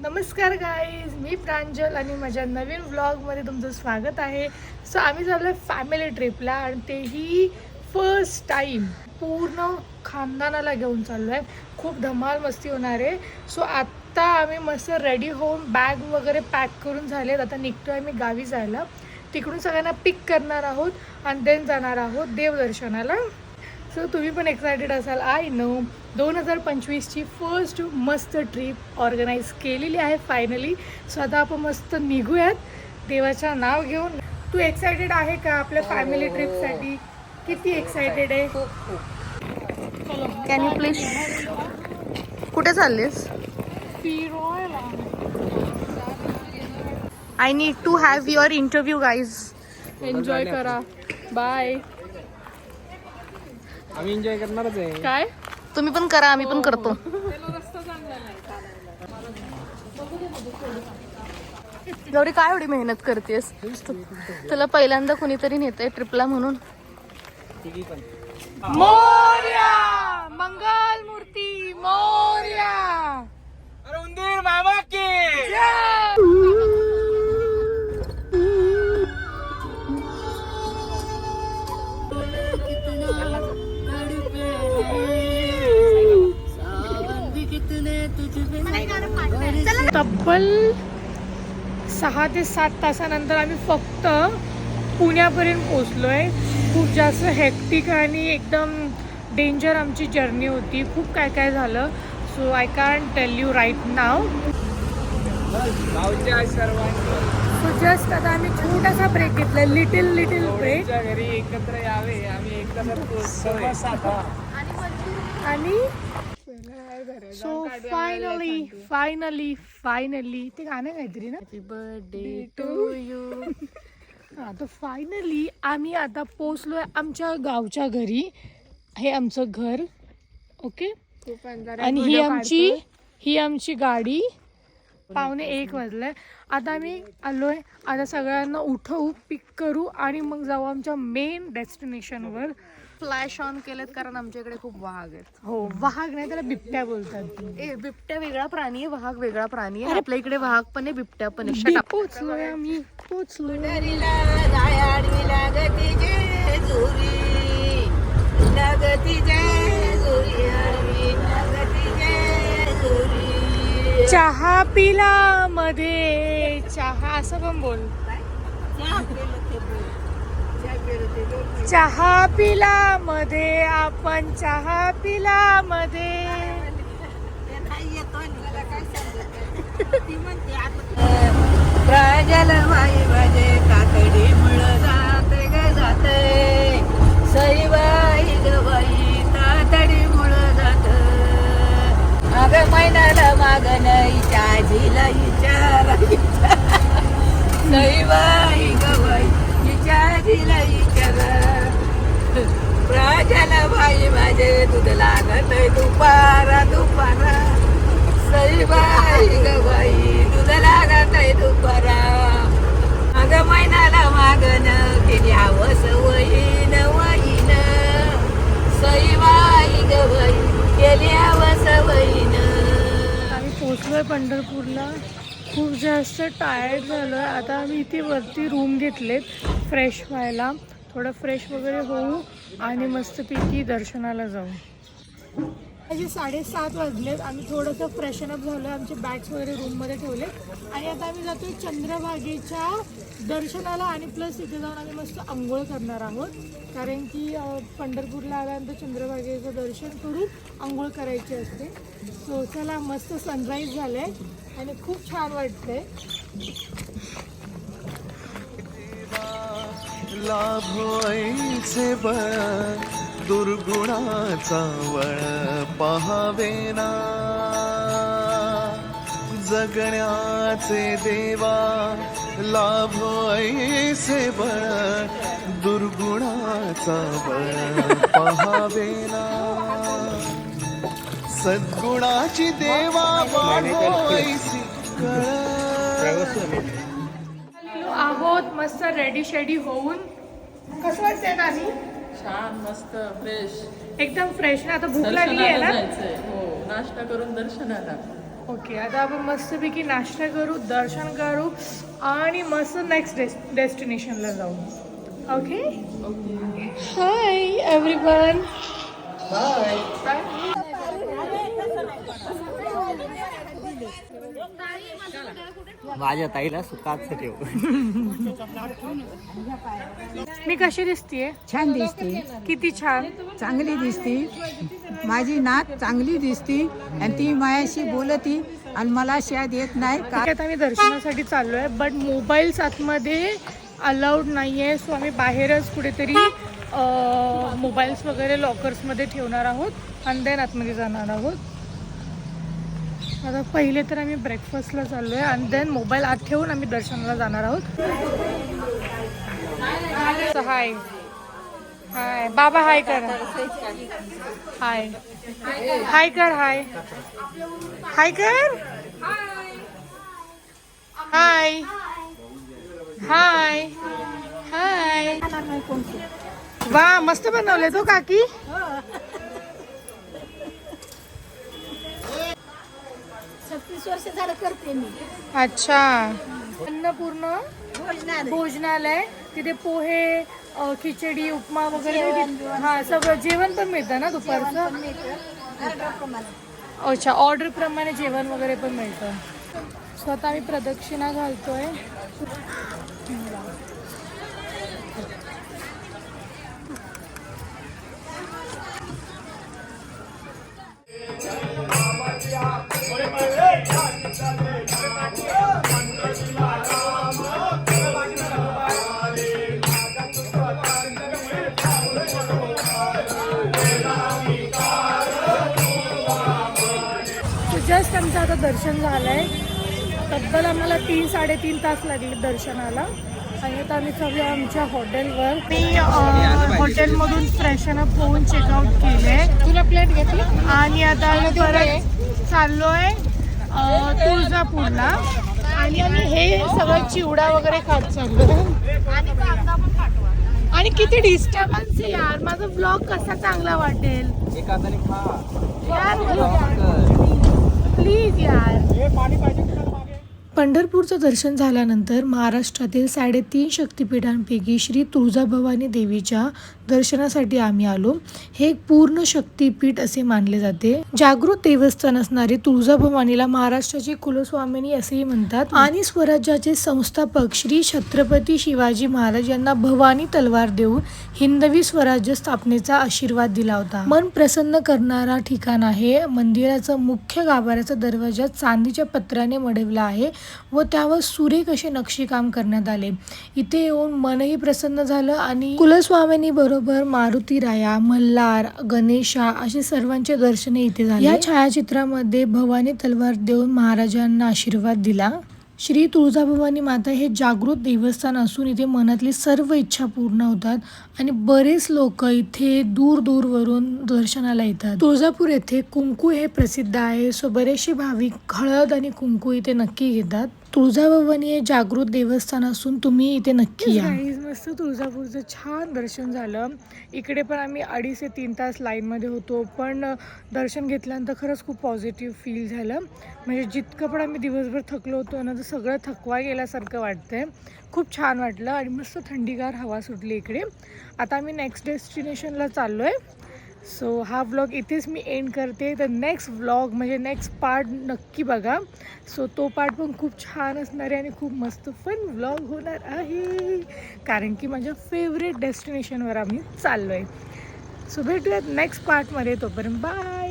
नमस्कार गाईज मी प्रांजल आणि माझ्या नवीन व्लॉगमध्ये तुमचं स्वागत आहे. सो आम्ही चाललो आहे फॅमिली ट्रिपला आणि तेही फर्स्ट टाईम पूर्ण खानदानाला घेऊन चाललो आहे खूप धमाल मस्ती होणार आहे. सो आत्ता आम्ही मस्त रेडी होऊन बॅग वगैरे पॅक करून झालेत. आता निघतो आहे मी गावी जायला. तिकडून सगळ्यांना पिक करणार आहोत आणि देन जाणार आहोत देवदर्शनाला. सो तुम्ही पण एक्सायटेड असाल. आय नो दोन हजार पंचवीसची फर्स्ट मस्त ट्रिप ऑर्गनाईज केलेली आहे फायनली सो आता आपण मस्त निघूयात. देवाचं नाव घेऊन. तू एक्सायटेड आहे का आपल्या फॅमिली ट्रिपसाठी किती एक्सायटेड आहे? कॅन यू प्लीज कुठे चाललीस? I need to have your interview guys enjoy करा. बाय आम्ही एन्जॉय करणारच आहे. काय? तुम्ही पण करा आम्ही पण करतो. गौरी काय एवढी मेहनत करतेस? तुला पहिल्यांदा कुणीतरी नेतंय ट्रिपला म्हणून. मोर्या! मंगल मूर्ती मोर्या! अरे उंदीर मामा की! तब्बल सहा ते सात तासानंतर आम्ही फक्त पुण्यापर्यंत पोचलो आहे खूप जास्त हेक्टिक आणि एकदम डेंजर आमची जर्नी होती. खूप काय काय झालं. So I can tell you right now so just आता आम्ही छोटासा ब्रेक घेतला लिटिल लिटिल ब्रेक घरी एकत्र यावे. आम्ही एकत्र आणि सो फायनली फायनली फायनली ते गाणं आहे काहीतरी ना? हॅपी बर्थडे टू यू हा तर फायनली आम्ही आता पोचलोय आमच्या गावच्या घरी. हे आमचं घर ओके आणि ही आमची ही आमची गाडी. पावणे एक वाजलाय आता आम्ही आलोय. आता सगळ्यांना उठवू पिक करू आणि मग जाऊ आमच्या मेन डेस्टिनेशनवर फ्लॅश ऑन केलेत कारण आमच्या इकडे खूप वाघ आहेत. हो वाघ नाही त्याला बिबट्या बोलतात. ए बिबट्या वेगळा प्राणी आहे वाघ वेगळा प्राणी आहे. आपल्या इकडे वाघ पण आहे बिबट्या पण आहे. Shut up. पोचलोय आम्ही पोचलो चहा पिला मध्ये. चहा असं पण बोल. चहा पिला मध्ये आपण चहा पिला मध्ये. प्रजल माई भजे काकडी मुळ जाते ग जाते सईबाई ग तातडी मुळ जात अग महिन्याला मागन इच्या आजीला विचार सईबाई ग बाई इच्या बाई माझे दूध लागत दुपारा दुपारा सईबाई ग बाई दूध लागत दुपारा माग महिन्याला मागन केली हवस वहीन वहीन सईबाई ग बाई केली हवस वहीन आम्ही पोचलोय पंढरपूरला. खूप जास्त टायर्ड झालोय. आता आम्ही इथे वरती रूम घेतलेत फ्रेश व्हायला. थोडं फ्रेश वगैरे होऊ आणि मस्तपैकी दर्शनाला जाऊ. माझे साडेसात वाजलेत. आम्ही थोडंसं फ्रेशन अप झालो आमचे बॅग्स वगैरे रूममध्ये ठेवले आणि आता आम्ही जातोय चंद्रभागेच्या दर्शनाला आणि प्लस इथे जाऊन आम्ही मस्त आंघोळ करणार आहोत. कारण की पंढरपूरला आल्यानंतर चंद्रभागेचं दर्शन करून आंघोळ करायची असते. सो चला मस्त सनराईज झालंय. आणि खूप छान वाटते लाभोईचे बळ दुर्गुणाचा वळ पहावेना जगण्याचे देवा लाभोईचे बळ दुर्गुणाचा बळ पहावेना सद्गुणाची देवा आहोत मस्त रेडी शेडी होऊन. कसं वाटतंय नानी? छान मस्त फ्रेश एकदम फ्रेश ना? आता भूक लागली आहे ना? हो नाश्ता करून दर्शनाला. ओके आता आपण मस्तपैकी नाश्ता करू दर्शन करू आणि मस्त नेक्स्ट डेस डेस्टिनेशनला जाऊ. ओके हाय एव्हरीवन माझ्या ताईला सुखात ठेव. मी कशी दिसतीये? छान दिसते. किती छान. चांगली दिसते. माझी नात चांगली दिसती आणि ती माझ्याशी बोलती आणि मला शाद येत नाही. का आता आम्ही दर्शनासाठी चाललोय बट मोबाईल्स आतमध्ये अलाउड नाही आहे सो आम्ही बाहेरच कुठेतरी मोबाईल्स वगैरे लॉकर्समध्ये ठेवणार आहोत. आणि देन आतमध्ये जाणार आहोत. आता पहिले तर आम्ही ब्रेकफास्टला चाललोय आणि देन मोबाईल आत ठेवून आम्ही दर्शनाला जाणार आहोत. हाय हाय बाबा हाय कर. हाय हाय कर हाय हाय कर. हाय हाय हाय वा मस्त बनवले तो काकी. छत्तीस वर्ष झालं करते मी. अच्छा. अन्नपूर्ण भोजनालय. तिथे पोहे अ, खिचडी उपमा वगैरे. हा सगळं जेवण पण मिळतं ना दुपारचं? अच्छा ऑर्डर प्रमाणे जेवण वगैरे पण मिळतं. स्वतः आम्ही प्रदक्षिणा घालतोय. आता दर्शन झालंय. तब्बल आम्हाला तीन साडेतीन तास लागले दर्शनाला. आणि आता आम्ही सगळे आमच्या हॉटेलवर. मी हॉटेलमधून फ्रेशन अप होऊन चेकआउट केले तुला प्लेट घेतली आणि आता आम्ही परत चाललोय अ, तुळजापूरला. आणि आम्ही हे सगळं चिवडा वगैरे खात चाललो. आणि किती डिस्टर्बन्स आहे यार. माझा ब्लॉग कसा चांगला वाटेल? यार प्लीज यार. पंढरपूरचं दर्शन झाल्यानंतर महाराष्ट्रातील साडेतीन शक्तिपीठांपैकी श्री तुळजाभवानी देवीच्या दर्शनासाठी आम्ही आलो. हे एक पूर्ण शक्तिपीठ असे मानले जाते. जागृत देवस्थान असणारे तुळजाभवानीला महाराष्ट्राची कुलस्वामिनी असेही म्हणतात. आणि स्वराज्याचे संस्थापक श्री छत्रपती शिवाजी महाराज यांना भवानी तलवार देऊन हिंदवी स्वराज्य स्थापनेचा आशीर्वाद दिला होता. मन प्रसन्न करणारा ठिकाण आहे. मंदिराचा मुख्य गाभाऱ्याचा दरवाजा चांदीच्या पत्राने मढवला आहे व त्यावर सुरेख असे नक्षीकाम करण्यात आले. इथे येऊन मनही प्रसन्न झालं आणि कुलस्वामिनी बरोबर मारुती राया मल्हार गणेशा असे सर्वांचे दर्शने इथे झाले. या छायाचित्रामध्ये भवानी तलवार देऊन महाराजांना आशीर्वाद दिला. श्री तुळजाभवानी माता हे जागृत देवस्थान असून इथे मनातली सर्व इच्छा पूर्ण होतात आणि बरेच लोक इथे दूर दूरवरून दर्शनाला येतात. तुळजापूर येथे कुंकू हे प्रसिद्ध आहे. सो बरेचसे भाविक हळद आणि कुंकू इथे नक्की घेतात. तुळजाभवानी हे जागृत देवस्थान असून तुम्ही इथे नक्की या. मस्त तुळजापूरचं छान दर्शन झालं. इकडे पण आम्ही अडीच ते तीन तास लाईनमध्ये होतो पण दर्शन घेतल्यानंतर खरंच खूप पॉझिटिव्ह फील झालं. म्हणजे जितकं पण आम्ही दिवसभर थकलो होतो ना तर सगळं थकवा गेल्यासारखं वाटतंय. खूप छान वाटलं आणि मस्त थंडीगार हवा सुटली इकडे. आता आम्ही नेक्स्ट डेस्टिनेशनला चाललो आहे सो हा व्लॉग इथेच मी एंड करते. तर नेक्स्ट व्लॉग म्हणजे नेक्स्ट पार्ट नक्की बघा. सो तो पार्ट पण खूप छान असणार आहे आणि खूप मस्त फन व्लॉग होणार आहे. कारण की माझ्या फेवरेट डेस्टिनेशनवर आम्ही चाललो आहे सो भेटूयात नेक्स्ट पार्टमध्ये तोपर्यंत बाय